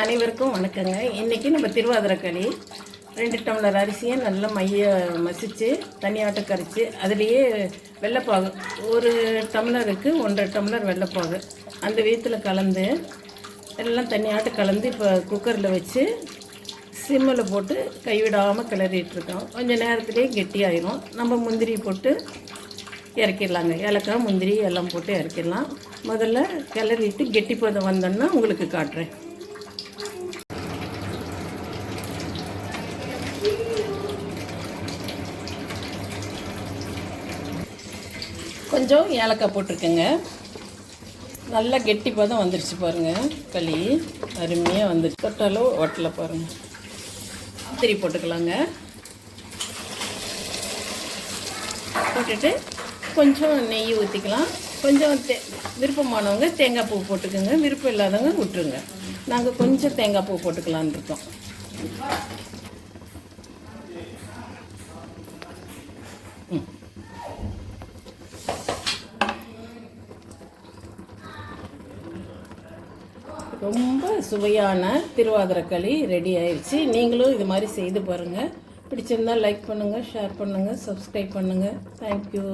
அனைவருக்கும் வணக்கங்க. இன்றைக்கி நம்ம திருவாதிரக்களி ரெண்டு டம்ளர் அரிசியை நல்லா மைய மசித்து தனியாட்ட கரைச்சி அதுலேயே வெள்ளைப்பாகு. ஒரு டம்ளருக்கு ஒன்றரை டம்ளர் வெள்ளைப்பாகு. அந்த வீத்தில் கலந்து எல்லாம் தனியாட்ட கலந்து இப்போ குக்கரில் வச்சு சிம்மில் போட்டு கைவிடாமல் கிளறிட்டு இருக்கோம் கொஞ்சம் நேரத்துலேயே கெட்டியாயிரும். நம்ம முந்திரி போட்டு இறக்கிடலாங்க. ஏலக்காய் முந்திரி எல்லாம் போட்டு இறக்கிடலாம். முதல்ல கிளறிட்டு கெட்டி பதம் வந்தோன்னா உங்களுக்கு காட்டுறேன். கொஞ்சம் ஏலக்காய் போட்டிருக்கேங்க. நல்லா கெட்டி பதம் வந்துருச்சு பாருங்கள் களி. அருமையாக வந்துருச்சு. தொட்டாலும் ஒட்டலை பாருங்கள் திரி போட்டுக்கலாங்க. போட்டுட்டு கொஞ்சம் நெய் ஊற்றிக்கலாம் கொஞ்சம் தே விருப்பமானவங்க தேங்காய் பூ போட்டுக்கோங்க. விருப்பம் இல்லாதவங்க விட்டுருங்க. நாங்கள் கொஞ்சம் தேங்காய் பூ போட்டுக்கலான்னு இருக்கோம். ரொம்ப சுவையான திருவாதிரக்களி ரெடி ஆயிடுச்சு நீங்களும் இது மாதிரி செய்து பாருங்கள் பிடிச்சிருந்தால் லைக் பண்ணுங்கள் ஷேர் பண்ணுங்கள் சப்ஸ்கிரைப் பண்ணுங்கள் தேங்க்யூ